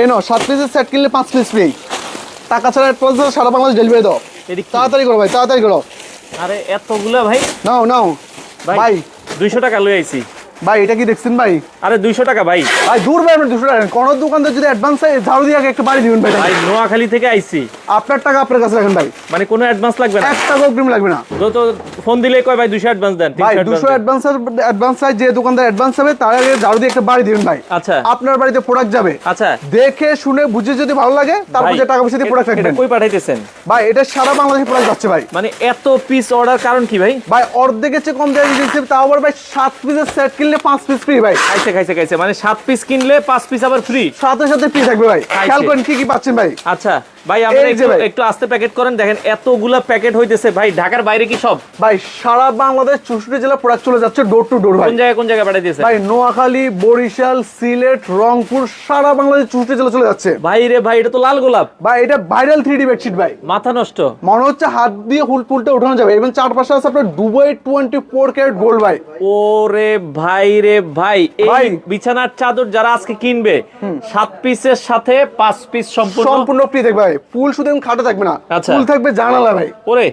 এই নাও সাত পিসের সেট কিনলে পাঁচ পিস ফ্রি টাকা ছাড়া অ্যাডভান্স সারা বাংলাদেশ ডেলিভারি দাও। তাড়াতাড়ি করো ভাই তাড়াতাড়ি করো। আরে এতগুলা ভাই? নাও নাও। ভাই দুইশো টাকা লই আইছি। ভাই এটা কি দেখছেন ভাই? আরে দুইশো টাকা ভাই। ভাই দূর ভাই টাকা। কোন দোকানদার যদি অ্যাডভান্স চাই ঝাড়ু দিয়ে একটু বাড়ি দিবেন ভাই ভাই নোয়াখালী থেকে আইছি। আপনার টাকা আপনার কাছে রাখেন ভাই। মানে কোনো অ্যাডভান্স লাগবে না? টাকা অগ্রিম লাগবে না। তো তো ফোন দিলে কয় ভাই অ্যাডভান্স দেন ভাই 300 দুশো অ্যাডভান্স অ্যাডভান্স চাই যে দোকানদার অ্যাডভান্স হবে তার আগে ঝাড়ু দিয়ে একটা বাড়ি দিবেন ভাই। আচ্ছা। আপনার বাড়িতে প্রোডাক্ট যাবে। আচ্ছা। দেখে শুনে বুঝে যদি ভালো লাগে তারপর যে টাকা পয়সা দিয়ে প্রোডাক্ট রাখবেন। কই পাঠাইতেছেন? ভাই এটা সারা বাংলাদেশে প্রোডাক্ট যাচ্ছে ভাই। মানে এত পিস অর্ডার কারণ কি ভাই? ভাই অর্ধেকের চেয়ে কম দেওয়া দিয়েছে তাও আবার ভাই সাত পিসের সেট কিনলে পাঁচ পিস ফ্রি ভাই। খাইছে খাইছে খাইছে। মানে সাত পিস কিনলে পাঁচ পিস আবার ফ্রি সাথে সাথে ফ্রি থাকবে ভাই। খেয়াল করেন কি কি পাচ্ছেন ভাই। আচ্ছা। ভাই একটু। আস্তে প্যাকেট করেন দেখেন এতগুলা প্যাকেট হইতেছে। ভাই ঢাকার বাইরে কি সব? ভাই সারা বাংলাদেশ চৌষট্টি জেলা প্রোডাক্ট চলে যাচ্ছে ডোর টু ডোর ভাই। কোন জায়গায় কোন জায়গায় পাঠাই দিয়েছে ভাই নোয়াখালী বরিশাল সিলেট রংপুর সারা বাংলাদেশ চৌষট্টি জেলা চলে যাচ্ছে। ভাই রে ভাই এটা তো লাল গোলাপ। ভাই এটা ভাইরাল থ্রি ডি বেডশিট ভাই। মাথা নষ্ট। মনে হচ্ছে হাত দিয়ে হুল পুলটা উঠানো যাবে। এবং চারপাশে আছে আপনার Dubai twenty four carat gold ভাই। ওরে ভাই রে ভাই এই। বিছানার চাদর যারা আজকে কিনবে সাত পিসের সাথে পাঁচ পিস সম্পূর্ণ সম্পূর্ণ ফ্রি থাকবে ভাই ফুল শুধু খাটা থাকবে না আচ্ছা। ফুল থাকবে জানালা ভাই ওরে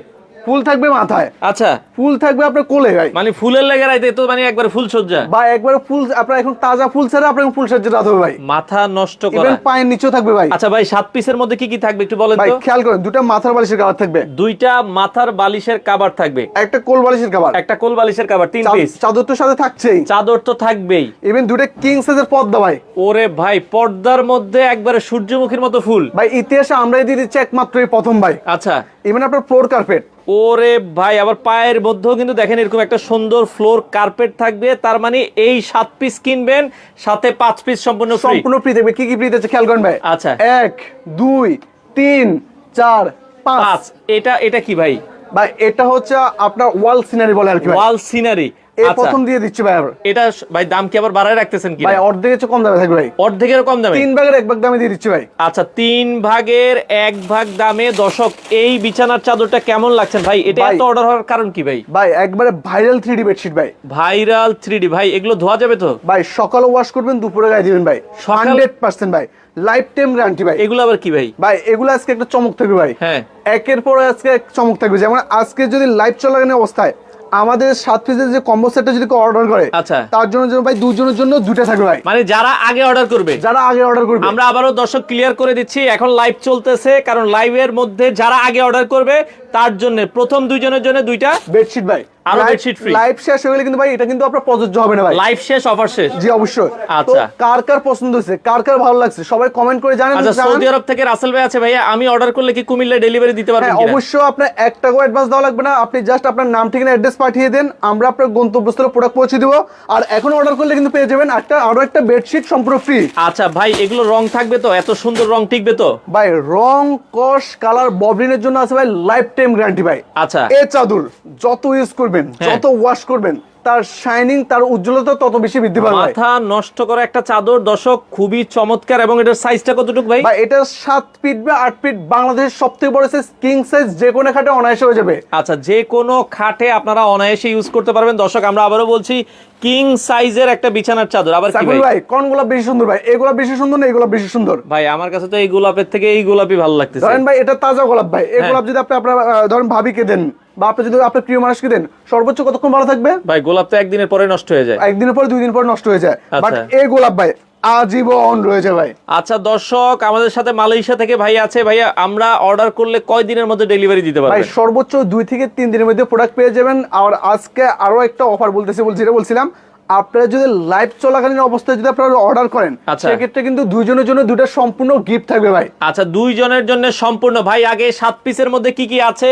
ফুল থাকবে মাথায়। আচ্ছা। ফুল থাকবে আপনার কোলে ভাই। মানে ফুলের লেগে রাইতে তো মানে একবার ফুল সজ্জা। ভাই একবার ফুল আপনার এখন তাজা ফুল ছাড়া আপনার ফুল সজ্জা রাত হবে ভাই। মাথা নষ্ট করা। পায়ের নিচেও থাকবে ভাই। আচ্ছা ভাই সাত পিসের মধ্যে কি কি থাকবে একটু বলেন ভাই তো? খেয়াল করেন দুটা মাথার বালিশের কাবার থাকবে। দুইটা মাথার বালিশের কাবার থাকবে। একটা কোল বালিশের কাবার একটা কোল বালিশের কাবার তিন পিস চাদর তো সাথে থাকছেই। চাদর তো থাকবেই। ইভেন দুটা কিং সাইজের পদ্মা ভাই। ওরে ভাই পর্দার মধ্যে একবারে সূর্যমুখীর মতো ফুল। ভাই ইতিহাসে আমরাই দিয়ে দিচ্ছি একমাত্র এই প্রথম ভাই। আচ্ছা। ইভেন আপনার ফ্লোর কার্পেট ওরে ভাই আবার পায়ের মধ্যেও কিন্তু দেখেন এরকম একটা সুন্দর ফ্লোর কার্পেট থাকবে। তার মানে এই সাত পিস কিনবেন সাথে পাঁচ পিস সম্পূর্ণ সম্পূর্ণ ফ্রি থাকবে কি কি ফ্রি আছে খেয়াল করেন ভাই? আচ্ছা। এক দুই তিন চার পাঁচ। পাঁচ। এটা এটা কি ভাই? ভাই এটা হচ্ছে আপনার ওয়াল সিনারি বলে আর কি ওয়াল সিনারি এই আচ্ছা। প্রথম দিয়ে দিচ্ছি ভাই এটা ভাই দাম কি আবার বাড়ায় রাখতেছেন কি ভাই অর্ধেকের চেয়ে কম দামে থাকবে ভাই। অর্ধেকের কম দামে? তিন ভাগের এক ভাগ দামে দিয়ে দিচ্ছি ভাই। আচ্ছা তিন ভাগের এক ভাগ দামে। দশক এই বিছানার চাদরটা কেমন লাগছেন ভাই এটা এত অর্ডার হওয়ার কারণ কি ভাই? ভাই একবারে ভাইরাল থ্রি ডি বেডশিট ভাই। ভাইরাল থ্রি ভাই এগুলো ধোয়া যাবে তো? ভাই সকালে ওয়াশ করবেন দুপুরে গায়ে দিবেন ভাই। হান্ড্রেড পার্সেন্ট ভাই। লাইফ টাইম গ্যারান্টি ভাই। এগুলো আবার কি ভাই? ভাই এগুলো আজকে একটা চমক থাকবে ভাই। হ্যাঁ। একের পর আজকে চমক থাকবে। যেমন আজকে যদি লাইভ চলাকালীন অবস্থায় আমাদের সাত পিসের যে কম্বো সেটটা যদি কেউ অর্ডার করে আচ্ছা। তার জন্য ভাই দুজনের জন্য দুইটা থাকবে ভাই। মানে যারা আগে অর্ডার করবে যারা আগে অর্ডার করবে। আমরা আবারও দর্শক ক্লিয়ার করে দিচ্ছি এখন লাইভ চলতেছে কারণ লাইভের মধ্যে যারা আগে অর্ডার করবে তার জন্য প্রথম দুইজনের জন্য দুইটা বেডশিট ভাই। আরও free। লাইভ শেষ হয়ে গেলে কিন্তু ভাই এটা কিন্তু আপনার প্রযোজ্য হবে না ভাই। লাইভ শেষ অফার শেষ। জি অবশ্যই। আচ্ছা। কার কার পছন্দ হয়েছে? কার কার ভালো লাগছে? সবাই কমেন্ট করে জানেন আচ্ছা সৌদি আরব থেকে রাসেল ভাই আছে ভাইয়া আমি অর্ডার করলে কি কুমিল্লা ডেলিভারি দিতে পারবেন হ্যাঁ কিনা? অবশ্যই আপনার টাকাও অ্যাডভান্স দেওয়া লাগবে না। আপনি জাস্ট আপনার নাম ঠিকানা অ্যাড্রেস পাঠিয়ে দেন। আমরা আপনার গন্তব্যস্থলে প্রোডাক্ট পৌঁছে দিব। আর এখন অর্ডার করলে কিন্তু পেয়ে যাবেন একটা আরও একটা বেডশিট সম্পূর্ণ ফ্রি আচ্ছা ভাই এগুলো রং থাকবে তো? এত সুন্দর রং টিকবে তো? ভাই রং কস কালার ববলিনের জন্য আছে ভাই লাইফ টাইম গ্যারান্টি ভাই। আচ্ছা। এ চাদর যত ইউজ করবেন হ্যাঁ। যত ওয়াশ করবেন তার শাইনিং তার উজ্জ্বলতা তত বেশি বৃদ্ধি পাবে মাথা নষ্ট করা একটা চাদর দর্শক খুবই চমৎকার এবং এটার সাইজটা কতটুকু ভাই? ভাই এটা সাত ফিট বা আট ফিট বাংলাদেশের সব থেকে বড় সাইজ কিং সাইজ যে কোনো খাটে অনায়াসে হয়ে যাবে। আচ্ছা যে কোনো খাটে আপনারা অনায়াসে ইউজ করতে পারবেন। দর্শক আমরা আবারও বলছি কিং সাইজের একটা বিছানার চাদর আবার কি ভাই? ভাই কোন গোলাপ বেশি সুন্দর ভাই? এগুলা বেশি সুন্দর না এগুলা বেশি সুন্দর? ভাই আমার কাছে তো এই গোলাপের থেকে এই গোলাপই ভালো লাগতেছে। ধরেন ভাই এটা তাজা গোলাপ ভাই। এই হ্যাঁ। গোলাপ যদি আপনি আপনার ধরেন ভাবিকে দেন বা আপনি যদি আপনার প্রিয় মানুষকে দেন সর্বোচ্চ কতক্ষণ ভালো থাকবে? ভাই গোলাপ তো একদিনের পরে নষ্ট হয়ে যায়। একদিনের পরে দুই দিন পর নষ্ট হয়ে যায়। বাট আচ্ছা। এই গোলাপ ভাই আজীবন রয়েছে ভাই। আচ্ছা দর্শক আমাদের সাথে মালয়েশিয়া থেকে ভাই আছে। ভাইয়া আমরা অর্ডার করলে কয় দিনের মধ্যে ডেলিভারি দিতে পারবেন ভাই সর্বোচ্চ দুই থেকে তিন দিনের মধ্যে প্রোডাক্ট পেয়ে যাবেন। আর আজকে আরও একটা অফার বলতেছি যেটা বলছিলাম। আপনারা যদি লাইভ চলাকালীন অবস্থায় যদি আপনারা অর্ডার করেন আচ্ছা। সেক্ষেত্রে কিন্তু দুইজনের জন্য দুইটা সম্পূর্ণ গিফট থাকবে ভাই। আচ্ছা দুইজনের জন্য সম্পূর্ণ। ভাই আগে সাত পিসের মধ্যে কি কি আছে?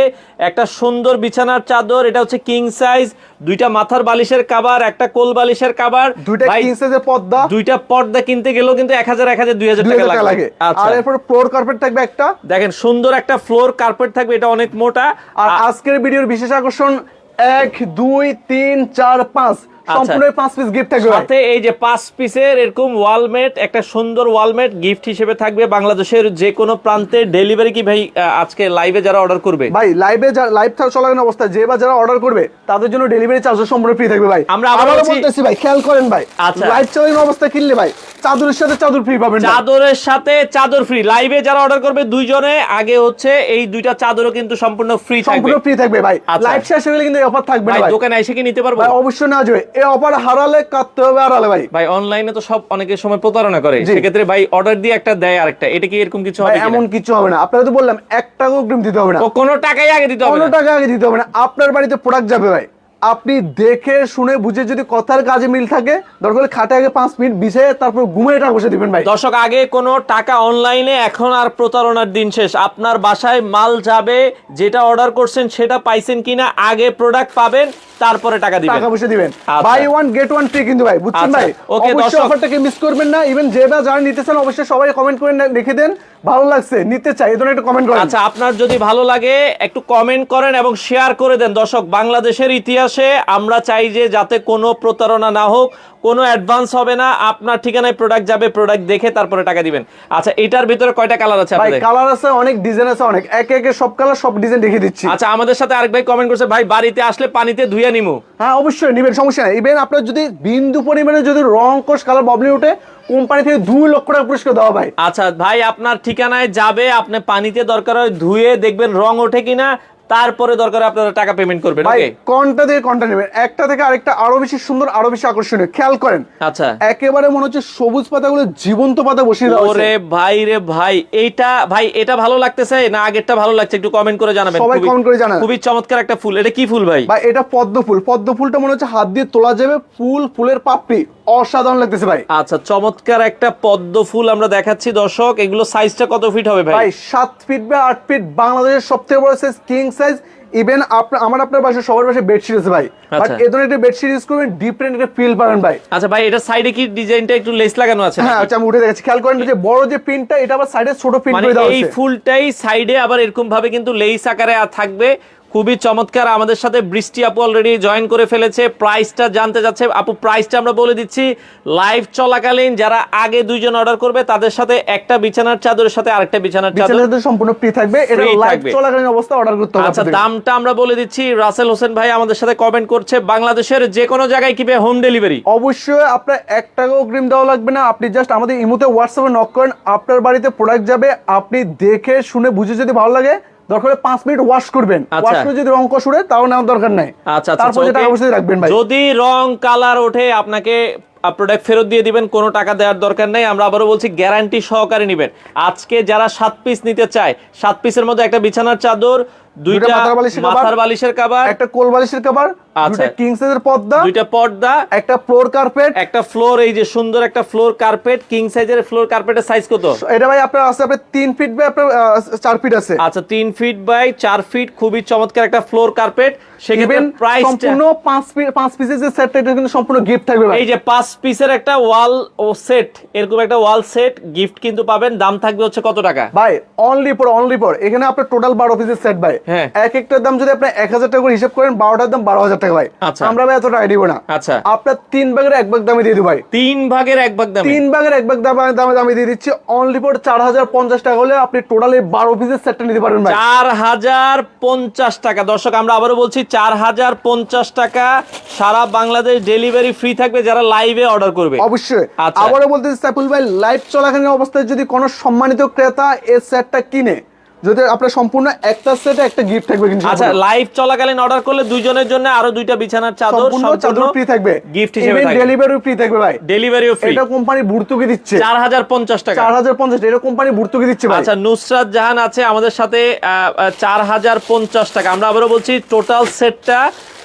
একটা সুন্দর বিছানার চাদর এটা হচ্ছে কিং সাইজ দুইটা মাথার বালিশের কাবার একটা কোল বালিশের কাবার দুইটা কিং সাইজের পর্দা। দুইটা পর্দা কিনতে গেলেও কিন্তু এক হাজার এক হাজার দুই হাজার দুই টাকা লাগে লাগে। আচ্ছা। আর এরপর ফ্লোর কার্পেট থাকবে একটা। দেখেন সুন্দর একটা ফ্লোর কার্পেট থাকবে এটা অনেক মোটা। আর আজকের ভিডিওর বিশেষ আকর্ষণ এক দুই তিন চার পাঁচ। সম্পূর্ণ পাঁচ পিস গিফট থাকবে সাথে এই যে পাঁচ পিসের এরকম ওয়ালমেট একটা সুন্দর ওয়ালমেট গিফট হিসেবে থাকবে বাংলাদেশের যে কোনো প্রান্তে ডেলিভারি কি ভাই আজকে লাইভে যারা অর্ডার করবে? ভাই লাইভে লাইভ চলাকালীন অবস্থায় যে বা যারা অর্ডার করবে তাদের জন্য ডেলিভারি চার্জ সম্পূর্ণ ফ্রি থাকবে ভাই। আমরা আবার আবারও বলতেছি ভাই খেয়াল করেন ভাই আচ্ছা। লাইভ চলাকালীন অবস্থায় কিনলে ভাই চাদরের সাথে চাদর ফ্রি পাবেন চাদরের সাথে চাদর ফ্রি লাইভে যারা অর্ডার করবে দুইজনে আগে হচ্ছে এই দুইটা চাদরও কিন্তু সম্পূর্ণ ফ্রি থাকবে। সম্পূর্ণ ফ্রি থাকবে ভাই। আচ্ছা। লাইভ শেষ হয়ে গেলে কিন্তু অফার থাকবে না ভাই দোকানে এসে কি নিতে পারব? ভাই অবশ্যই না যাবে। এই অফার হারালে কাটতে হবে হারালে ভাই। ভাই অনলাইনে তো সব অনেকের সময় প্রতারণা করে। সেক্ষেত্রে ভাই অর্ডার দিয়ে একটা দেয় আরেকটা। এটা কি এরকম কিছু হবে এমন কিছু হবে না। আপনারা তো বললাম এক টাকাও অগ্রিম দিতে হবে না। কোনো টাকাই আগে দিতে হবে না। কোনো টাকা আগে দিতে হবে না। আপনার বাড়িতে প্রোডাক্ট যাবে ভাই। আপনি দেখে শুনে বুঝে যদি কথার কাজে মিল থাকে দরকার হলে খাটে আগে পাঁচ মিনিট বিছিয়ে তারপর ঘুমিয়ে টাকা বসে দিবেন ভাই। দর্শক আগে কোনো টাকা অনলাইনে এখন আর প্রতারণার দিন শেষ। আপনার বাসায় মাল যাবে যেটা অর্ডার করছেন সেটা পাইছেন কিনা আগে প্রোডাক্ট পাবেন তারপরে টাকা দিবেন। টাকা বসে দিবেন। Buy one get one free কিন্তু ভাই বুঝছেন আচ্ছা, ভাই? অবশ্যই দর্শক। অফারটাকে মিস করবেন না। ইভেন যেটা যারা নিতেছেন অবশ্যই সবাই কমেন্ট করে লিখে দেন। ভালো লাগছে নিতে চাই এই ধরনের একটা কমেন্ট করেন। আচ্ছা আপনার যদি ভালো লাগে একটু কমেন্ট করেন এবং শেয়ার করে দেন। দর্শক বাংলাদেশের ইতিহাসে আমরা চাই যে যাতে কোনো প্রতারণা না হোক কোনো অ্যাডভান্স হবে না আপনার ঠিকানায় প্রোডাক্ট যাবে প্রোডাক্ট দেখে তারপরে টাকা দিবেন। আচ্ছা এটার ভিতরে কয়টা কালার আছে ভাই কালার আছে অনেক ডিজাইন আছে অনেক। একে একে সব কালার সব ডিজাইন দেখিয়ে দিচ্ছি। আচ্ছা আমাদের সাথে আরেক ভাই কমেন্ট করছে ভাই বাড়িতে আসলে পানিতে ধুইয়া নিমু? হ্যাঁ অবশ্যই নিবেন সমস্যা নেই। ইভেন আপনার যদি বিন্দু পরিমাণে যদি রং কোষ কালার ববলি ওঠে কোম্পানি থেকে দুই লক্ষ টাকা পুরস্কার দেওয়া ভাই আচ্ছা ভাই, আপনার ঠিকানায় যাবে, আপনি পানিতে দরকার হয় ধুয়ে দেখবেন রং ওঠে কিনা। তারপরে দরকার আপনারা টাকা পেমেন্ট করবেন ভাই ওকে কোনটা থেকে কোনটা নেবেন। একটা থেকে আরেকটা আরও বেশি সুন্দর আরও বেশি আকর্ষণীয়। খেয়াল করেন আচ্ছা। একেবারে মনে হচ্ছে সবুজ পাতাগুলো জীবন্ত পাতা বসিয়ে দেওয়া ওরে ভাই রে ভাই এইটা ভাই এটা ভালো লাগতেছে? না আগেরটা ভালো লাগছে? একটু কমেন্ট করে জানাবেন। সবাই comment করে জানান। খুবই চমৎকার একটা ফুল। এটা কি ফুল ভাই? ভাই এটা পদ্ম ফুল। পদ্ম ফুলটা মনে হচ্ছে হাত দিয়ে তোলা যাবে। ফুল ফুলের পাপড়ি। অসাধারণ লাগতেছে ভাই। আচ্ছা চমৎকার একটা পদ্ম ফুল আমরা দেখাচ্ছি দর্শক। এগুলো সাইজটা কত ফিট হবে ভাই? ভাই সাত ফিট বা আট ফিট বাংলাদেশের সবথেকে বড় সাইজ কিং সাইজ ইভেন আপনার আমার আপনার বাসা সবার বাসায় বেডশিট আছে ভাই। বাট এই ধরনের একটা বেডশিট ইউজ করবেন ডিফারেন্ট একটা ফিল পাবেন ভাই। আচ্ছা ভাই এটা সাইডে কি ডিজাইনটা একটু লেস লাগানো আছে হ্যাঁ আচ্ছা আমি উঠে দেখাচ্ছি খেয়াল করেন যে বড় যে প্রিন্টটা এটা আবার সাইডে ছোট প্রিন্ট মানে করে দেওয়া এই ফুলটাই সাইডে আবার এরকম ভাবে কিন্তু লেস আকারে থাকবে। খুবই চমৎকার। আমাদের সাথে বৃষ্টি আপু অলরেডি জয়েন করে ফেলেছে। প্রাইসটা জানতে যাচ্ছে। আপু প্রাইসটা আমরা বলে দিচ্ছি লাইভ চলাকালীন যারা আগে দুইজন অর্ডার করবে তাদের সাথে একটা বিছানার চাদরের সাথে আরেকটা বিছানার চাদর। সম্পূর্ণ ফ্রি থাকবে। এটা লাইভ চলাকালীন অবস্থা অর্ডার করতে হবে আচ্ছা দামটা আমরা বলে দিচ্ছি। রাসেল হোসেন ভাই আমাদের সাথে কমেন্ট করছে। বাংলাদেশের যে কোনো জায়গায় কিবে হোম ডেলিভারি অবশ্যই আপনার এক টাকাও অগ্রিম দেওয়া লাগবে না। আপনি জাস্ট আমাদের ইমুতে হোয়াটসঅ্যাপে নক করেন। আপনার বাড়িতে প্রোডাক্ট যাবে। আপনি দেখে শুনে বুঝে যদি ভালো লাগে দরকার হলে পাঁচ মিনিট ওয়াশ করবেন। আচ্ছা। ওয়াশ করে যদি রং কষুরে তাও নেওয়ার দরকার নাই। আচ্ছা আচ্ছা, তারপর আচ্ছা, যেটা অবশ্যই রাখবেন ভাই। যদি রং কালার ওঠে আপনাকে প্রোডাক্ট ফেরত দিয়ে দিবেন কোনো টাকা দেওয়ার দরকার নেই। আমরা আবারও বলছি গ্যারান্টি সহকারে নেবেন। আজকে যারা সাত পিস নিতে চায় সাত পিসের মধ্যে একটা বিছানার চাদর দুইটা মাথার বালিশের কভার, একটা কোল বালিশের কভার। কিং সাইজের পর্দা দুইটা পর্দা একটা ফ্লোর কার্পেট একটা ফ্লোর এই যে সুন্দর একটা ফ্লোর কার্পেট কিং সাইজের ফ্লোর কার্পেটের সাইজ কত? এটা ভাই আপনার আছে আপনার তিন ফিট বাই আপনার আহ, ফিট আছে। আচ্ছা তিন ফিট বাই ফিট খুবই চমৎকার একটা ফ্লোর কার্পেট সেক্ষেত্রে প্রাইস সম্পূর্ণ পাঁচ পিস পাঁচ পিসের যে সেটটা এটা কিন্তু সম্পূর্ণ গিফট থাকবে এই যে পাঁচ পিসের একটা ওয়াল ও সেট এরকম একটা ওয়াল সেট গিফট কিন্তু পাবেন। দাম থাকবে হচ্ছে কত টাকা? ভাই অনলি ফর অনলি ফর এখানে আপনার টোটাল বারো পিসের সেট ভাই। এক একটার দাম যদি আপনি এক হাজার টাকা করে হিসাব করেন বারোটার দাম বারো হাজার টাকা ভাই। আচ্ছা। আমরা ভাই এত টাকা দিব না। আচ্ছা। আপনার তিন ভাগের এক ভাগ দামে দিয়ে দিব ভাই। তিন ভাগের এক ভাগ দামে? তিন ভাগের এক ভাগ দামে দামে দামে দিয়ে দিচ্ছি। অনলি ফর চার হাজার পঞ্চাশ টাকা হলে আপনি টোটালি বারো পিসের সেটটা নিতে পারবেন ভাই। চার হাজার পঞ্চাশ টাকা। দর্শক আমরা আবারও বলছি চার হাজার পঞ্চাশ টাকা সারা বাংলাদেশ ডেলিভারি ফ্রি থাকবে যারা লাইভে অর্ডার করবে। অবশ্যই। আচ্ছা। আবারও বলতে সাইফুল ভাই লাইভ চলাকালীন অবস্থায় যদি কোনো সম্মানিত ক্রেতা এই সেটটা কিনে যদি আপনার সম্পূর্ণ একটা সেটে একটা গিফট থাকবে কিন্তু আচ্ছা লাইভ চলাকালীন অর্ডার করলে দুইজনের জন্য আরও দুইটা বিছানার চাদর সম্পূর্ণ চাদর ফ্রি থাকবে। গিফট হিসেবে থাকবে। ডেলিভারিও ফ্রি থাকবে ভাই। ডেলিভারিও ফ্রি এটা কোম্পানি ভর্তুকি দিচ্ছে। চার হাজার পঞ্চাশ টাকা। চার হাজার পঞ্চাশ এটা কোম্পানি ভর্তুকি দিচ্ছে ভাই। আচ্ছা নুসরাত জাহান আছে আমাদের সাথে চার হাজার পঞ্চাশ টাকা। আমরা আবারো বলছি টোটাল সেটটা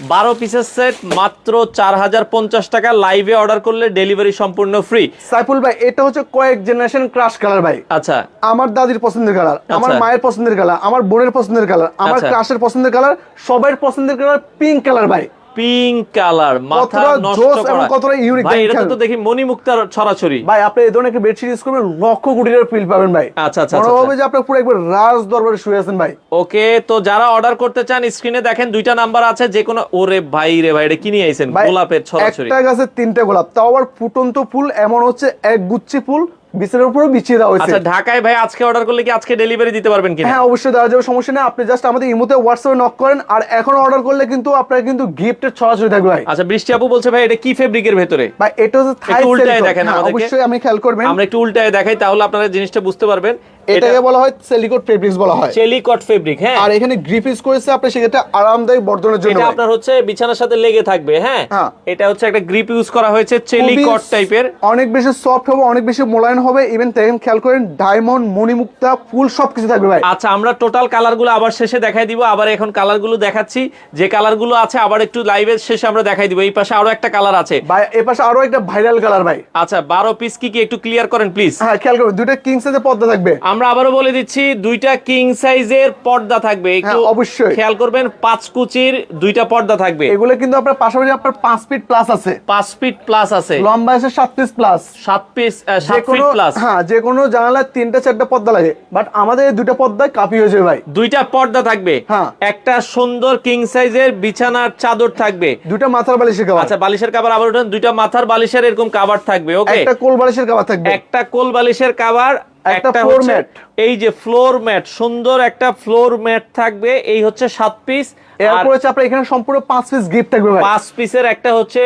বারো পিসের সেট মাত্র চার হাজার পঞ্চাশ টাকা লাইভে অর্ডার করলে ডেলিভারি সম্পূর্ণ ফ্রি সাইফুল ভাই এটা হচ্ছে কয়েক জেনারেশন ক্রাশ কালার ভাই আচ্ছা আমার দাদির পছন্দের কালার আমার আচ্ছা। মায়ের পছন্দের কালার আমার বোনের পছন্দের কালার আমার আচ্ছা। ক্রাশের পছন্দের কালার সবার পছন্দের কালার পিঙ্ক কালার ভাই পিঙ্ক কালার মাথা নষ্ট করা। কতটা unique ভাই এটা তো দেখি মণিমুক্তার ছড়াছড়ি। ভাই আপনি এই ধরনের একটা বেডশিট ইউজ করবেন লক্ষ কোটি টাকার ফিল পাবেন ভাই। আচ্ছা, আচ্ছা, মনে আচ্ছা, হবে যে আপনার পুরো একবার রাজ দরবারে শুয়ে আছেন ভাই। ওকে তো যারা অর্ডার করতে চান স্ক্রিনে দেখেন দুইটা নাম্বার আছে যে কোনো ওরে ভাই রে ভাই এটা কি নিয়ে আইছেন গোলাপের ছড়াছড়ি। একটা গাছে তিনটে গোলাপ তাও আবার ফুটন্ত ফুল এমন হচ্ছে এক গুচ্ছি ফুল বিছানার উপরে বিছিয়ে দেওয়া হয়েছে। আচ্ছা ঢাকায় ভাই আজকে অর্ডার করলে কি আজকে ডেলিভারি দিতে পারবেন কিনা? হ্যাঁ অবশ্যই দেওয়া যাবে সমস্যা নেই। আপনি জাস্ট আমাদের ইমোতে হোয়াটসঅ্যাপে নক করেন আর এখন অর্ডার করলে কিন্তু আপনার কিন্তু গিফটের ছড়াছড়ি থাকবে ভাই। আচ্ছা বৃষ্টি আপু বলছে ভাই এটা কি ফেব্রিকের ভেতরে? ভাই এটা হচ্ছে থাই উল্টায় দেখেন হ্যাঁ, আমাদেরকে। অবশ্যই আমি খেয়াল করবেন। আমরা একটু উল্টায় দেখাই তাহলে আপনারা জিনিসটা বুঝতে পারবেন। এটাকে বলা হয় সেলিকট ফেব্রিক্স বলা হয়। চেলিকট ফেব্রিক হ্যাঁ। আর এখানে গ্রিপ ইউজ করেছে আপনি সেক্ষেত্রে আরামদায়ক বর্ধনের জন্য এটা আপনার হচ্ছে বিছানার সাথে লেগে থাকবে হ্যাঁ। হ্যাঁ। এটা হচ্ছে একটা গ্রিপ ইউজ করা হয়েছে চেলিকট টাইপের অনেক বেশি সফট হবে অনেক বেশি মোলায়েম হবে। ইভেন দেখেন খেয়াল করেন ডায়মন্ড মণিমুক্তা ফুল সবকিছু থাকবে ভাই। আচ্ছা আমরা টোটাল কালারগুলো আবার শেষে দেখাই দিব। আবার এখন কালারগুলো দেখাচ্ছি। যে কালারগুলো আছে আবার একটু লাইভের শেষে আমরা দেখাই দিব। এই পাশে আরও একটা কালার আছে। ভাই এ পাশে আরও একটা ভাইরাল কালার ভাই। আচ্ছা বারো পিস কি কি একটু ক্লিয়ার করেন প্লিজ হ্যাঁ খেয়াল করবেন দুইটা কিং সাইজের পর্দা থাকবে। আমরা আবারও বলে দিচ্ছি দুইটা কিং সাইজের পর্দা থাকবে। একটু হ্যাঁ, অবশ্যই। খেয়াল করবেন পাঁচ কুচির দুইটা পর্দা থাকবে। এগুলো কিন্তু আপনার পাশাপাশি আপনার পাঁচ ফিট প্লাস আছে। পাঁচ ফিট প্লাস আছে। লম্বা আছে সাত পিস প্লাস সাত পিস সাত ফিট প্লাস হ্যাঁ যে কোনো জানালায় তিনটা চারটা পর্দা লাগে। বাট আমাদের এই দুইটা পর্দায় কাপি হয়ে যাবে ভাই। দুইটা পর্দা থাকবে। হ্যাঁ। একটা সুন্দর কিং সাইজের বিছানার চাদর থাকবে। দুইটা মাথার বালিশের কাবার আচ্ছা বালিশের কাবার আবার ওঠেন দুইটা মাথার বালিশের এরকম কাবার থাকবে ওকে একটা কোল বালিশের কাবার থাকবে। একটা কোল বালিশের কাবার একটা এই যে ফ্লোর ম্যাট সুন্দর একটা ফ্লোর ম্যাট থাকবে এই হচ্ছে সাত পিস এরপর হচ্ছে আপনার এখানে সম্পূর্ণ পাঁচ পিস গিফট থাকবে পাঁচ পিসের একটা হচ্ছে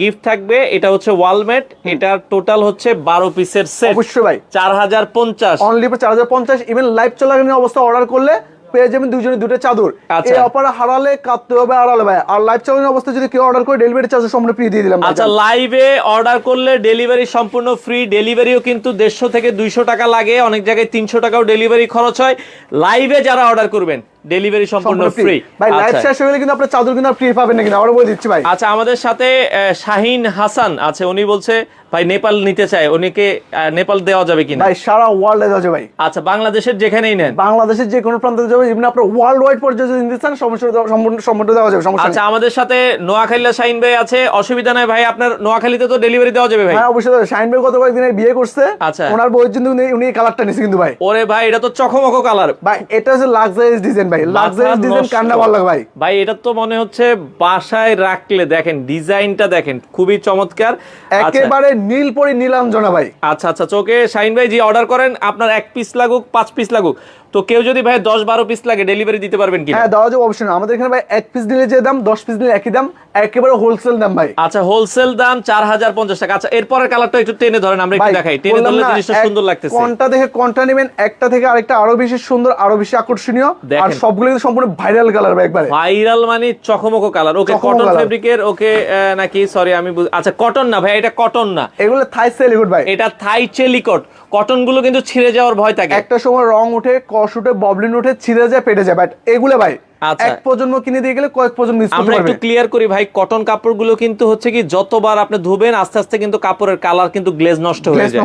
গিফট থাকবে এটা হচ্ছে ওয়াল ম্যাট এটা টোটাল হচ্ছে বারো পিসের সেট অবশ্যই ভাই। চার হাজার পঞ্চাশ। অনলি চার হাজার পঞ্চাশ ইভেন লাইভ চলাকালীন অবস্থা অর্ডার করলে পেয়ে যাবেন দুজনে দুটো চাদর। আচ্ছা। এই অফার হারালে কাঁদতে হবে আড়ালে ভাই। আর লাইভ চালানোর অবস্থা যদি কেউ অর্ডার করে ডেলিভারি চার্জ সম্পূর্ণ ফ্রি দিয়ে দিলাম আচ্ছা লাইভে অর্ডার করলে ডেলিভারি সম্পূর্ণ ফ্রি ডেলিভারিও কিন্তু দেড়শো থেকে দুইশো টাকা লাগে। অনেক জায়গায় তিনশো টাকাও ডেলিভারি খরচ হয়। লাইভে যারা অর্ডার করবেন ডেলিভারি সম্পূর্ণ ফ্রি ভাই লাইভ শেষ হয়ে গেলে কিন্তু আপনার চাদর কিন্তু ফ্রি পাবেন না কিন্তু বলে দিচ্ছি ভাই। আচ্ছা আমাদের সাথে শাহিন হাসান আছে। উনি বলছে ভাই নেপাল নিতে চায়। উনিকে নেপাল দেওয়া যাবে কিনা? ভাই সারা ওয়ার্ল্ডে যাচ্ছে ভাই। আচ্ছা বাংলাদেশের যেখানেই নেন। বাংলাদেশের যে কোনো প্রান্তে যাবে। ইভেন আপনার ওয়ার্ল্ড ওয়াইড পর্যায়ে যদি নিতে চান সমস্যা সম্পূর্ণ সম্পূর্ণ দেওয়া যাবে সমস্যা আচ্ছা আমাদের সাথে নোয়াখালীলা শাহিন ভাই আছে। অসুবিধা নাই ভাই আপনার নোয়াখালীতে তো ডেলিভারি দেওয়া যাবে ভাই। হ্যাঁ অবশ্যই শাহিন ভাই গত কয়েকদিন বিয়ে করছে। আচ্ছা। ওনার বইয়ের জন্য উনি- কালারটা নিছে কিন্তু ভাই। ওরে ভাই এটা তো চকমকো কালার ভাই এটা হচ্ছে লাক্সারিয়াস ডিজাইন ভাই। লাক্সারিয়াস ডিজাইন কান্না ভালো লাগে ভাই? ভাই এটা তো মনে হচ্ছে বাসায় রাখলে দেখেন ডিজাইনটা দেখেন খুবই চমৎকার। আচ্ছা। একেবারে নীল পরি নীলাঞ্জনা ভাই। আচ্ছা আচ্ছা চোখে শাহিন ভাই যে অর্ডার করেন আপনার এক পিস লাগুক পাঁচ পিস লাগুক। তো কেউ যদি ভাই দশ বারো পিস লাগে ডেলিভারি দিতে পারবেন কি হ্যাঁ দেওয়া যাবে অবশ্যই আমাদের এখানে ভাই এক পিস দিলে যে দাম দশ পিস দিলে একই দাম একেবারে হোলসেল দাম ভাই। আচ্ছা হোলসেল দাম চার হাজার পঞ্চাশ টাকা। আচ্ছা এরপরের কালারটা একটু টেনে ধরেন আমরা একটু দেখাই। টেনে ধরলে জিনিসটা সুন্দর লাগতেছে। কোনটা দেখে কোনটা নেবেন একটা থেকে আরেকটা আরও বেশি সুন্দর আরও বেশি আকর্ষণীয়। আর। সবগুলো কিন্তু সম্পূর্ণ ভাইরাল কালার ভাই একবারে। ভাইরাল মানে চকমকো কালার ওকে কটন ফেব্রিকের ওকে নাকি সরি আমি আচ্ছা কটন না ভাই এটা কটন না। এগুলো থাই সেলিগুড ভাই। এটা থাই চেলিকট কটনগুলো কিন্তু ছিঁড়ে যাওয়ার ভয় থাকে। একটা সময় রং উঠে কষ উঠে ববলিন উঠে ছিঁড়ে যায় পেটে যায় বাট এগুলো ভাই আচ্ছা। এক প্রজন্ম কিনে দিয়ে গেলে কয়েক প্রজন্ম আমরা একটু ক্লিয়ার করি ভাই কটন কাপড়গুলো কিন্তু হচ্ছে কি যতবার আপনি ধুবেন আস্তে আস্তে কিন্তু কাপড়ের কালার কিন্তু গ্লেজ নষ্ট হয়ে যায়।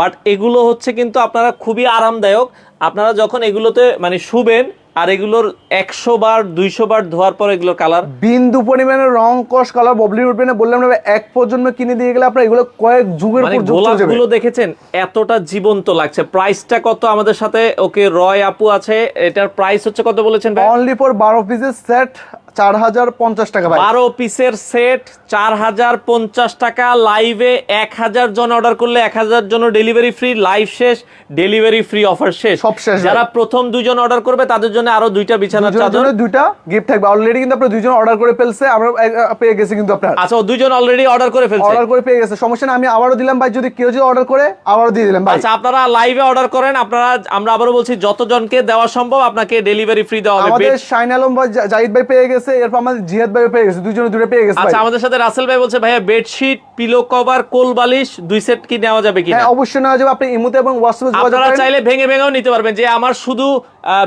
বাট এগুলো হচ্ছে কিন্তু আপনারা খুবই আরামদায়ক আপনারা যখন এগুলোতে মানে শুবেন আর এগুলোর একশো বার দুইশো বার ধোয়ার পর এগুলো কালার বিন্দু পরিমাণে রং কষ কালার ববলি উঠবে না বললাম না এক প্রজন্ম কিনে দিয়ে গেলে আপনার এগুলো কয়েক যুগের গোলাপগুলো পর যুগ চলে গোলাপ যাবে। গুলো দেখেছেন এতটা জীবন্ত লাগছে। প্রাইসটা কত আমাদের সাথে? ওকে রয় আপু আছে এটার প্রাইস হচ্ছে কত বলেছেন অনলি ফর বারো পিসের সেট চার হাজার পঞ্চাশ টাকা বারো পিসের সেট চার হাজার পঞ্চাশ টাকা। লাইভে এক হাজার জন অর্ডার করলে এক হাজার জন ডেলিভারি ফ্রি লাইভ শেষ ডেলিভারি ফ্রি অফার শেষ। সব শেষ যারা প্রথম দুজন অর্ডার করবে তাদের জন্য আরও দুইটা বিছানার চাদর। দুইটা গিফট থাকবে। অলরেডি কিন্তু আপনার দুইজন অর্ডার করে ফেলছে আমরা পেয়ে গেছি কিন্তু আপনার। আচ্ছা দুজন অলরেডি অর্ডার করে ফেলছে। অর্ডার করে পেয়ে গেছে। সমস্যা না আমি আবারও দিলাম ভাই। যদি কেউ যদি অর্ডার করে আবারও দিয়ে দিলাম ভাই। আচ্ছা আপনারা লাইভে অর্ডার করেন। আপনারা আমরা আবারও বলছি যতজনকে দেওয়া সম্ভব আপনাকে ডেলিভারি ফ্রি দেওয়া হবে। আমাদের শাইন আলম ভাই জা- জাহিদ ভাই পেয়ে গেছে। এরপর আমাদের জিহাদ ভাই পেয়ে গেছে দুজনে দুটো পেয়ে গেছে আচ্ছা আমাদের সাথে রাসেল ভাই বলছে ভাইয়া বেডশিট পিলো কভার কোল বালিশ দুই সেট কি নেওয়া যাবে কিনা? হ্যাঁ অবশ্যই নেওয়া যাবে আপনি ইমুতে এবং হোয়াটসঅ্যাপে যোগাযোগ আপনারা চাইলে ভেঙে ভেঙেও নিতে পারবেন যে আমার শুধু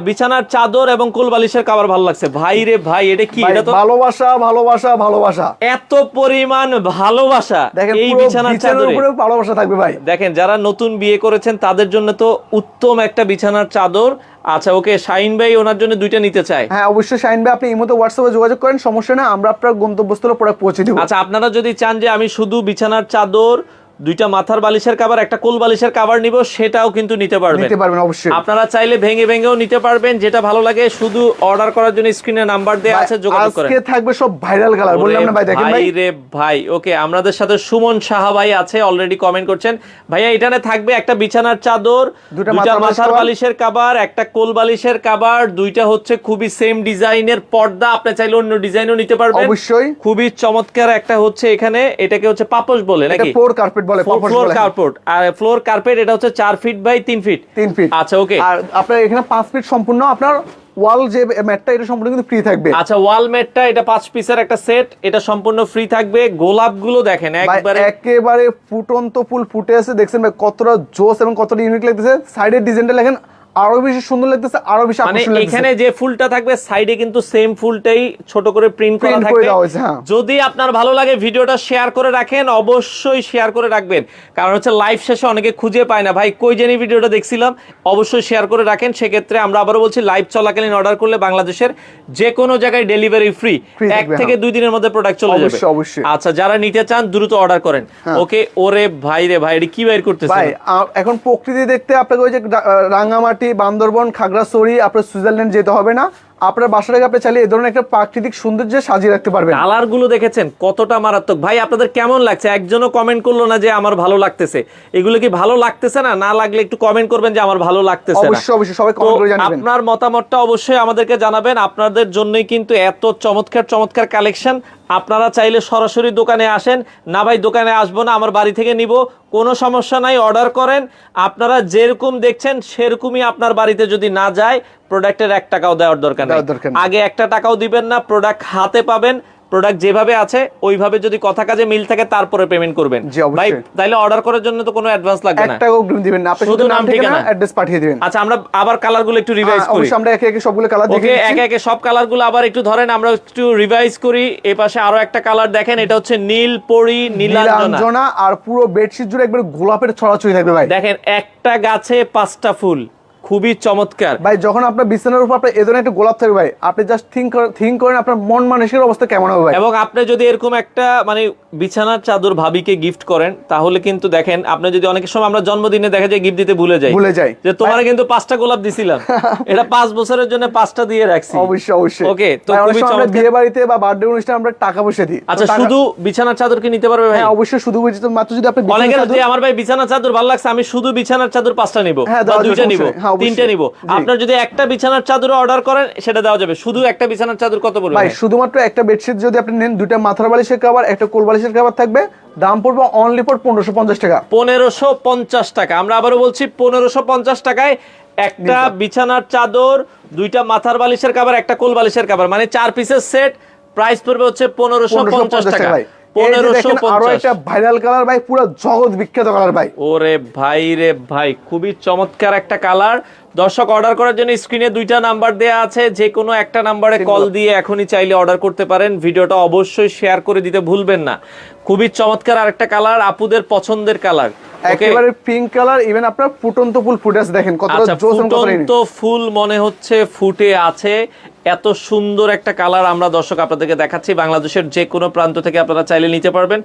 বিছানার চাদর এবং কোল বালিশের কাবার ভালো লাগছে। ভাই রে ভাই এটা কি? এটা তো ভালোবাসা ভালোবাসা ভালোবাসা। এত পরিমাণ ভালোবাসা দেখেন এই বিছানার বিছানার চাদরে। উপরে ভালোবাসা থাকবে ভাই। দেখেন যারা নতুন বিয়ে করেছেন তাদের জন্য তো উত্তম একটা বিছানার চাদর আচ্ছা ওকে শাইন ভাই ওনার জন্য দুইটা নিতে চাই হ্যাঁ অবশ্যই শাইন ভাই আপনি এই মতো হোয়াটসঅ্যাপে যোগাযোগ করেন সমস্যা না আমরা আপনার গন্তব্যস্থলে প্রোডাক্ট পৌঁছে দিব। আচ্ছা আপনারা যদি চান যে আমি শুধু বিছানার চাদর দুইটা মাথার বালিশের কাবার একটা কোল বালিশের কাবার নিব সেটাও কিন্তু নিতে পারবেন। নিতে পারবেন অবশ্যই। আপনারা চাইলে ভেঙে ভেঙেও নিতে পারবেন যেটা ভালো লাগে শুধু অর্ডার করার জন্য স্ক্রিনে নাম্বার দেওয়া আছে যোগাযোগ করেন। আজকে থাকবে সব ভাইরাল কালার বললাম না ভাই দেখেন ভাই। রে ভাই ওকে আমাদের সাথে সুমন সাহা ভাই আছে অলরেডি কমেন্ট করছেন। ভাইয়া এখানে থাকবে একটা বিছানার চাদর দুইটা মাথার বালিশ মাথার কভার। বালিশের কাবার একটা কোল বালিশের কাবার দুইটা হচ্ছে খুবই সেম ডিজাইনের পর্দা আপনি চাইলে অন্য ডিজাইনও নিতে পারবেন। অবশ্যই। খুবই চমৎকার একটা হচ্ছে এখানে এটাকে হচ্ছে পাপোশ বলে এটা নাকি? ফ্লোর কার্পেট বলে ফ্লোর কার্পেট আর ফ্লোর কার্পেট এটা হচ্ছে ফিট বাই ফিট ফিট আচ্ছা ওকে আর আপনার এখানে ফিট সম্পূর্ণ আপনার ওয়াল যে ম্যাটটা এটা সম্পূর্ণ কিন্তু ফ্রি থাকবে। আচ্ছা ওয়াল ম্যাটটা এটা পাঁচ পিসের একটা সেট এটা সম্পূর্ণ ফ্রি থাকবে। গোলাপগুলো দেখেন একবারে একেবারে ফুটন্ত ফুল ফুটে আছে। দেখছেন ভাই কতটা জোস এবং কতটা ইউনিক লাগতেছে। সাইডের ডিজাইনটা দেখেন আরও বেশি সুন্দর লাগতেছে আরও বেশি মানে এখানে যে ফুলটা থাকবে সাইডে কিন্তু সেম ফুলটাই ছোট করে প্রিন্ট করা থাকবে। হ্যাঁ। যদি আপনার ভালো লাগে ভিডিওটা শেয়ার করে রাখেন অবশ্যই শেয়ার করে রাখবেন। কারণ হচ্ছে লাইভ শেষে অনেকে খুঁজে পায় না। ভাই কই জানি ভিডিওটা দেখছিলাম অবশ্যই শেয়ার করে রাখেন। সেক্ষেত্রে আমরা আবারও বলছি লাইভ চলাকালীন অর্ডার করলে বাংলাদেশের যে কোনো জায়গায় ডেলিভারি ফ্রি এক থেকে হ্যাঁ। দুই দিনের মধ্যে প্রোডাক্ট চলে যাবে। আচ্ছা যারা নিতে চান দ্রুত অর্ডার করেন। ওকে ওরে ভাই রে ভাই কি বাইর করতেছে এখন প্রকৃতি দেখতে আপনাকে ওই যে রা- রাঙ্গামাটি বান্দরবন খাগড়াছড়ি আপনার সুইজারল্যান্ড যেতে হবে না। আপনার বাসাটাকে আপনি চাইলে এই ধরনের একটা প্রাকৃতিক সৌন্দর্য সাজিয়ে রাখতে পারবেন। কালারগুলো দেখেছেন কতটা মারাত্মক। ভাই আপনাদের কেমন লাগছে? একজনও কমেন্ট করল না যে আমার ভালো লাগতেছে। এগুলো কি ভালো লাগতেছে না? না লাগলে একটু কমেন্ট করবেন যে আমার ভালো লাগতেছে অবশ্যই অবশ্যই সবাই কমেন্ট করে জানাবেন। আপনার মতামতটা অবশ্যই আমাদেরকে জানাবেন। আপনাদের জন্যই কিন্তু এত চমৎকার চমৎকার কালেকশন আপনারা চাইলে সরাসরি দোকানে আসেন। না ভাই দোকানে আসব না আমার বাড়ি থেকে নিব। কোনো সমস্যা নাই অর্ডার করেন। আপনারা যেরকম দেখছেন সেরকমই আপনার বাড়িতে যদি না যায় প্রোডাক্টের এক টাকাও দেওয়ার দরকার নেই। আগে একটা টাকাও দিবেন না প্রোডাক্ট হাতে পাবেন। প্রোডাক্ট যেভাবে আছে ওইভাবে যদি কথা কাজে মিল থাকে তারপরে পেমেন্ট করবেন। ভাই তাইলে অর্ডার করার জন্য তো কোনো অ্যাডভান্স লাগবে না। টাকা অগ্রিম দিবেন না আপনি শুধু নাম ঠিকানা। অ্যাড্রেস পাঠিয়ে দিবেন। আচ্ছা আমরা আবার কালারগুলো একটু রিভাইজ করি। অবশ্যই আমরা একে একে সবগুলো কালার ওকে দেখে একে একে সব কালারগুলো আবার একটু ধরেন আমরা একটু রিভাইজ করি। এই পাশে আরও একটা কালার দেখেন এটা হচ্ছে নীল পরি নীলাঞ্জনা। আর পুরো বেডশিট জুড়ে একবার গোলাপের ছড়াছড়ি থাকবে ভাই। দেখেন একটা গাছে পাঁচটা ফুল। খুবই চমৎকার। ভাই যখন আপনার বিছানার উপর আপনার এ ধরনের একটা গোলাপ থাকবে ভাই আপনি জাস্ট থিঙ্ক থিঙ্ক করেন আপনার মন মানসিক অবস্থা কেমন হবে এবং আপনি যদি এরকম একটা মানে বিছানার চাদর ভাবিকে গিফট করেন তাহলে কিন্তু দেখেন আপনি যদি অনেক সময় আমরা জন্মদিনে দেখা যায় গিফট দিতে ভুলে যাই। ভুলে যাই। যে তোমার কিন্তু পাঁচটা গোলাপ দিছিলাম। এটা পাঁচ বছরের জন্য পাঁচটা দিয়ে রাখছি। অবশ্যই অবশ্যই। ওকে তো খুবই চমৎকার। বিয়ে বাড়িতে বা বার্থডে অনুষ্ঠানে আমরা টাকা পয়সা দিই। আচ্ছা শুধু বিছানার চাদর কি নিতে পারবে ভাই? হ্যাঁ অবশ্যই শুধু বুঝতে মাত্র যদি আপনি অনেকের যে আমার ভাই বিছানার চাদর ভালো লাগছে আমি শুধু বিছানার চাদর পাঁচটা নিব হ্যাঁ, বা দুইটা নিব। হ্যাঁ। তিনটা নিব। আপনার যদি একটা বিছানার চাদর অর্ডার করেন সেটা দেওয়া যাবে। শুধু একটা বিছানার চাদর কত পড়বে? ভাই? শুধুমাত্র একটা বেডশিট যদি আপনি নেন দুইটা মাথার বালিশের কভার একটা কোল বালিশের কভার থাকবে। দাম পড়বে অনলি ফর পনেরোশো পঞ্চাশ টাকা। পনেরোশো পঞ্চাশ টাকা। আমরা আবারও বলছি পনেরোশো পঞ্চাশ টাকায় একটা বিছানার চাদর দুইটা মাথার বালিশের কাবার একটা কোল বালিশের কাবার মানে চার পিসের সেট প্রাইস পড়বে হচ্ছে পনেরোশো পঞ্চাশ টাকা। আরও একটা ভাইরাল কালার ভাই পুরো জগৎ বিখ্যাত কালার ভাই। ওরে ভাই রে ভাই খুবই চমৎকার একটা কালার দর্শক অর্ডার করার জন্য স্ক্রিনে দুইটা নাম্বার দেয়া আছে। যে কোনো একটা নাম্বারে কল দিয়ে এখনই চাইলে অর্ডার করতে পারেন। ভিডিওটা অবশ্যই শেয়ার করে দিতে ভুলবেন না। খুবই চমৎকার আরেকটা কালার আপুদের পছন্দের কালার একেবারে পিঙ্ক কালার ইভেন আপনার ফুটন্ত ফুল ফুটে আছে দেখেন কতটা আচ্ছা ফুটন্ত ফুল মনে হচ্ছে ফুটে আছে। এত সুন্দর একটা কালার আমরা দর্শক আপনাদেরকে দেখাচ্ছি বাংলাদেশের যে কোনো প্রান্ত থেকে আপনারা চাইলে নিতে পারবেন।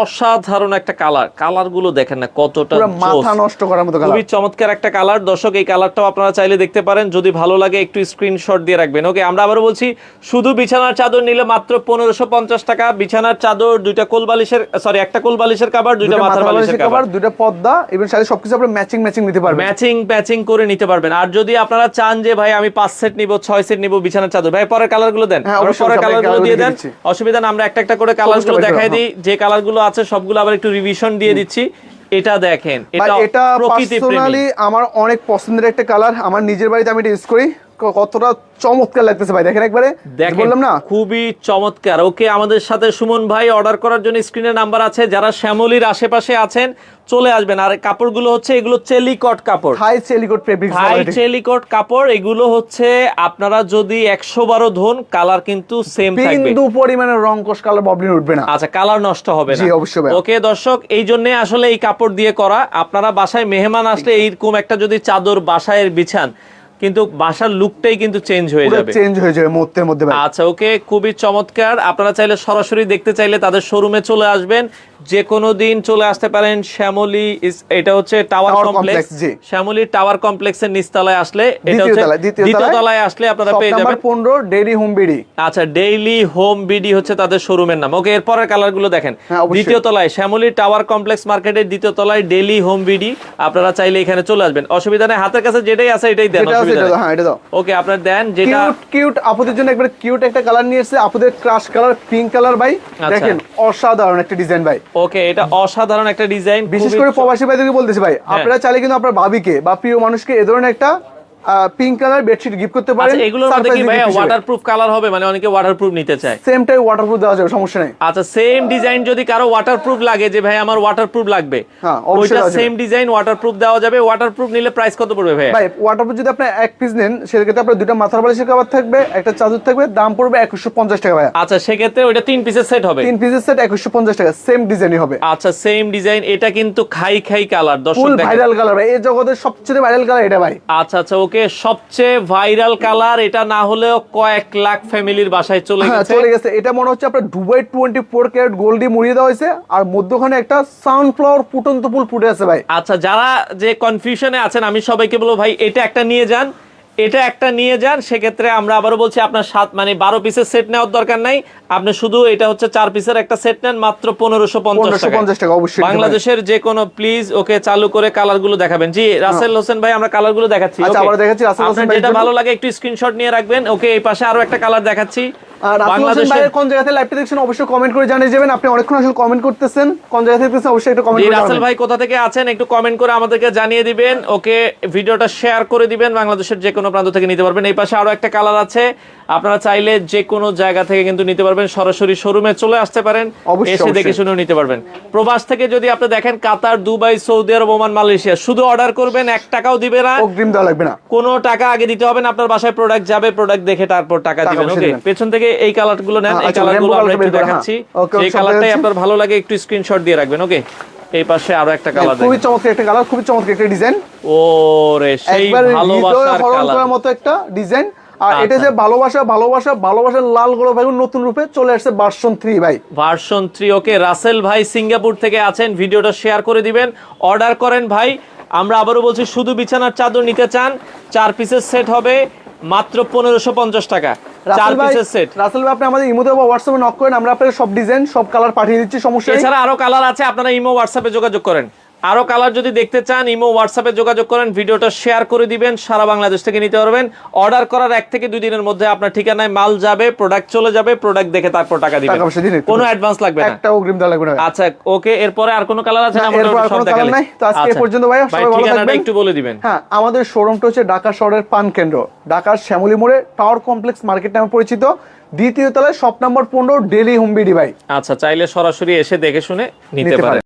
অসাধারণ একটা কালার কালারগুলো দেখেন না কতটা মাথা নষ্ট করার মতো খুবই চমৎকার একটা কালার দর্শক এই কালারটাও আপনারা চাইলে দেখতে পারেন। যদি ভালো লাগে একটু স্ক্রিনশট দিয়ে রাখবেন। ওকে আমরা আবারও বলছি শুধু বিছানার চাদর নিলে মাত্র পনেরোশো পঞ্চাশ টাকা। বিছানার চাদর দুইটা কোল বালিশের সরি একটা কোল বালিশের কাবার দুইটা মাথার বালিশের কাবার দুইটা পর্দা ইভেন সাথে সবকিছু আপনি ম্যাচিং ম্যাচিং নিতে পারবেন। ম্যাচিং প্যাচিং করে নিতে পারবেন। আর যদি আপনারা চান যে ভাই আমি পাঁচ সেট নিব ছয় সেট নিব বিছানার চাদর। ভাই পরের কালারগুলো দেন। হ্যাঁ, পরের দিয়ে দেন। অসুবিধা না আমরা একটা একটা করে কালারগুলো সবুজটা দেখাই দিই। যে কালারগুলো আছে সবগুলো আবার একটু রিভিশন দিয়ে দিচ্ছি। এটা দেখেন এটা পার্সোনালি আমার অনেক পছন্দের একটা কালার আমার নিজের বাড়িতে আমি এটা ইউজ করি। কতটা চমৎকার লাগতেছে ভাই? দেখেন একবারে বললাম না? খুবই চমৎকার। ওকে আমাদের সাথে সুমন ভাই অর্ডার করার জন্য স্ক্রিনে নাম্বার আছে। যারা শ্যামলির আশেপাশে আছেন চলে আসবেন। আর কাপড়গুলো হচ্ছে এগুলো চেলিকট কাপড়। হাই চেলিকোট ফেব্রিক্স হাই চেলিকট কাপড় এগুলো হচ্ছে আপনারা যদি একশো বারো ধন কালার কিন্তু সেম থাকবে। বিন্দু পরিমাণে রংকশ কালার ববলিন উঠবে না। আচ্ছা কালার নষ্ট হবে না। জি, অবশ্যই। ওকে দর্শক এই জন্য আসলে এই কাপড় দিয়ে করা। আপনারা বাসায় মেহমান আসলে এইরকম একটা যদি চাদর বাসায় বিছান কিন্তু বাসার লুকটাই কিন্তু চেঞ্জ হয়ে যাবে। চেঞ্জ হয়ে যাবে মুহূর্তের মধ্যে আচ্ছা ওকে খুবই চমৎকার। আপনারা চাইলে সরাসরি দেখতে চাইলে তাদের শোরুমে চলে আসবেন। যে কোনো দিন চলে আসতে পারেন শ্যামলী এটা হচ্ছে টাওয়ার কমপ্লেক্স। শ্যামলী টাওয়ার কমপ্লেক্সের নিচতলায় আসলে এটা হচ্ছে দ্বিতীয় তলায়। আসলে আপনারা পেয়ে যাবেন। পনেরো ডেইরি হোম বিডি আচ্ছা ডেইলি হোম বিডি হচ্ছে তাদের শোরুমের নাম। ওকে এরপরের কালারগুলো দেখেন। হ্যাঁ, দ্বিতীয় তলায় শ্যামলি টাওয়ার কমপ্লেক্স মার্কেটের দ্বিতীয় তলায় ডেইলি হোম বিডি আপনারা চাইলে এখানে চলে আসবেন। অসুবিধা নেই হাতের কাছে যেটাই আছে এটাই দেন অসুবিধা নেই। হ্যাঁ এটা দাও ওকে আপনার দেন যেটা কিউট কিউট আপুদের জন্য একবার কিউট একটা কালার নিয়ে এসেছে আপুদের ক্রাশ কালার পিঙ্ক কালার ভাই আচ্ছা। দেখেন অসাধারণ একটা ডিজাইন ভাই ওকে এটা অসাধারণ একটা ডিজাইন বিশেষ করে প্রবাসী ভাইদেরকে বলতেছি ভাই হ্যাঁ। আপনারা চাইলে কিন্তু আপনার ভাবিকে বা প্রিয় মানুষকে এ ধরনের একটা পিঙ্ক কালার বেডশিট গিফট করতে পারেন। আচ্ছা এগুলোর মধ্যে কি ভাই ওয়াটারপ্রুফ কালার হবে? মানে অনেকে ওয়াটারপ্রুফ নিতে চায়। ওয়াটারপ্রুফ দেওয়া যাবে সমস্যা নেই। আচ্ছা সেম ডিজাইন যদি কারও ওয়াটারপ্রুফ লাগে যে ভাই আমার ওয়াটারপ্রুফ লাগবে হ্যাঁ, ওইটা সেম ডিজাইন ওয়াটারপ্রুফ দেওয়া যাবে। ওয়াটারপ্রুফ নিলে প্রাইস কত পড়বে ভাই ভাই ওয়াটারপ্রুফ যদি আপনি এক পিস নেন সেক্ষেত্রে আপনার দুটো মাথার বালিশের কভার থাকবে একটা চাদর থাকবে দাম পড়বে একুশশো পঞ্চাশ টাকা ভাই আচ্ছা সেক্ষেত্রে ওইটা তিন পিসের সেট হবে। তিন পিসের সেট একুশশো পঞ্চাশ টাকা সেম ডিজাইনই হবে। আচ্ছা সেম ডিজাইন এটা কিন্তু খাই খাই কালার দর্শক ভাইরাল কালার ভাই এই জগতের সবচেয়ে ভাইরাল কালার এটা ভাই। আচ্ছা আচ্ছা ওকে সবচেয়ে ভাইরাল কালার এটা না হলেও কয়েক লাখ ফ্যামিলির বাসায় চলে হ্যাঁ গেছে। চলে গেছে। এটা মনে হচ্ছে আপনার Dubai twenty four carat gold মুড়িয়ে দেওয়া হয়েছে আর মধ্যখানে একটা সানফ্লাওয়ার ফুটন্ত ফুল ফুটে আছে ভাই। আচ্ছা যারা যে কনফিউশনে আছেন আমি সবাইকে বলব ভাই এটা একটা নিয়ে যান। এটা একটা নিয়ে যান সেক্ষেত্রে আমরা আবারও বলছি আপনার সাত মানে বারো পিসের সেট নেওয়ার দরকার নাই। আপনি শুধু এটা হচ্ছে চার পিসের একটা সেট নেন মাত্র পনেরোশো পঞ্চাশ টাকা অবশ্যই বাংলাদেশের যে কোনো প্লিজ ওকে চালু করে কালারগুলো দেখাবেন। জি রাসেল হোসেন ভাই আমরা কালারগুলো দেখাচ্ছি আচ্ছা, যেটা ভালো লাগে একটু স্ক্রিনশট নিয়ে রাখবেন। ওকে এই পাশে আরও একটা কালার দেখাচ্ছি। কোন জায়গাতে লাইভটা দেখছেন অবশ্যই কমেন্ট করে জানিয়ে যাবেন। আপনি অনেকক্ষণ আসলে কমেন্ট করতেছেন। কোন জায়গা থেকে অবশ্যই একটু কমেন্ট করে রাসেল ভাই কোথা থেকে আছেন একটু কমেন্ট করে আমাদেরকে জানিয়ে দিবেন। ওকে ভিডিওটা শেয়ার করে দিবেন বাংলাদেশের যে কোনো প্রান্ত থেকে নিতে পারবেন। এই পাশে আরও একটা কালার আছে। আপনারা চাইলে যে কোনো জায়গা থেকে কিন্তু নিতে পারবেন। সরাসরি শোরুমে চলে আসতে পারেন। এসে দেখে শুনেও নিতে পারবেন। প্রবাস থেকে যদি আপনি দেখেন Qatar Dubai Saudi Arabia Oman Malaysia শুধু অর্ডার করবেন এক টাকাও দিবে না। অগ্রিম দেওয়া লাগবে না। কোনো টাকা আগে দিতে হবে না। আপনার বাসায় প্রোডাক্ট যাবে প্রোডাক্ট দেখে তারপর টাকা দিবেন ওকে পেছন থেকে এই কালারগুলো নেন। এই আচ্ছা, কালারগুলো rainbow আমরা একটু দেখাচ্ছি। হ্যাঁ। এই কালারটাই আপনার ভালো লাগে একটু স্ক্রিনশট দিয়ে রাখবেন ওকে এই পাশে আরও একটা কালার খুবই চমৎকার একটা কালার খুবই চমৎকার একটা ডিজাইন ও রে সেই ভালোবাসার কালার মতো একটা ডিজাইন আর এটা আচ্ছা। যে ভালোবাসা ভালোবাসা ভালোবাসার লাল গোলাপ ভাই নতুন রূপে চলে আসছে ভার্সন থ্রি ভাই। ভার্সন থ্রি ওকে রাসেল ভাই সিঙ্গাপুর থেকে আছেন ভিডিওটা শেয়ার করে দিবেন। অর্ডার করেন ভাই। আমরা আবারও বলছি শুধু বিছানার চাদর নিতে চান। চার পিসের সেট হবে মাত্র পনেরোশো পঞ্চাশ টাকা। চার পিসের সেট। রাসেল ভাই আপনি আমাদের ইমোতে বা হোয়াটসঅ্যাপে নক করেন আমরা আপনাকে সব ডিজাইন সব কালার পাঠিয়ে দিচ্ছি সমস্যা এছাড়া আরও কালার আছে আপনারা ইমো হোয়াটসঅ্যাপে যোগাযোগ করেন। আরও কালার যদি দেখতে চান ইমো হোয়াটসঅ্যাপে যোগাযোগ করেন ভিডিওটা শেয়ার করে দিবেন সারা বাংলাদেশ থেকে নিতে পারবেন। অর্ডার করার এক থেকে দুই দিনের মধ্যে আপনার ঠিকানায় মাল যাবে প্রোডাক্ট চলে যাবে প্রোডাক্ট দেখে তারপর টাকা দিবেন। কোনো অ্যাডভান্স লাগবে না। একটা অগ্রিম দেওয়া লাগবে না। আচ্ছা ওকে এরপরে আর কোনো কালার আছে না, এরপর সব? নাই। তো আজকে আচ্ছা। পর্যন্ত ভাই, সবাই ভালো থাকবেন। একটু বলে দিবেন। হ্যাঁ আমাদের শোরুমটা হচ্ছে ঢাকা শহরের পান কেন্দ্র ঢাকার শ্যামলী মোড়ে টাওয়ার কমপ্লেক্স মার্কেট নামে পরিচিত। দ্বিতীয় তলায় শপ নাম্বার পনেরো ডেলি হোম বিডি ভাই। আচ্ছা চাইলে সরাসরি এসে দেখে শুনে নিতে নিতে পারেন।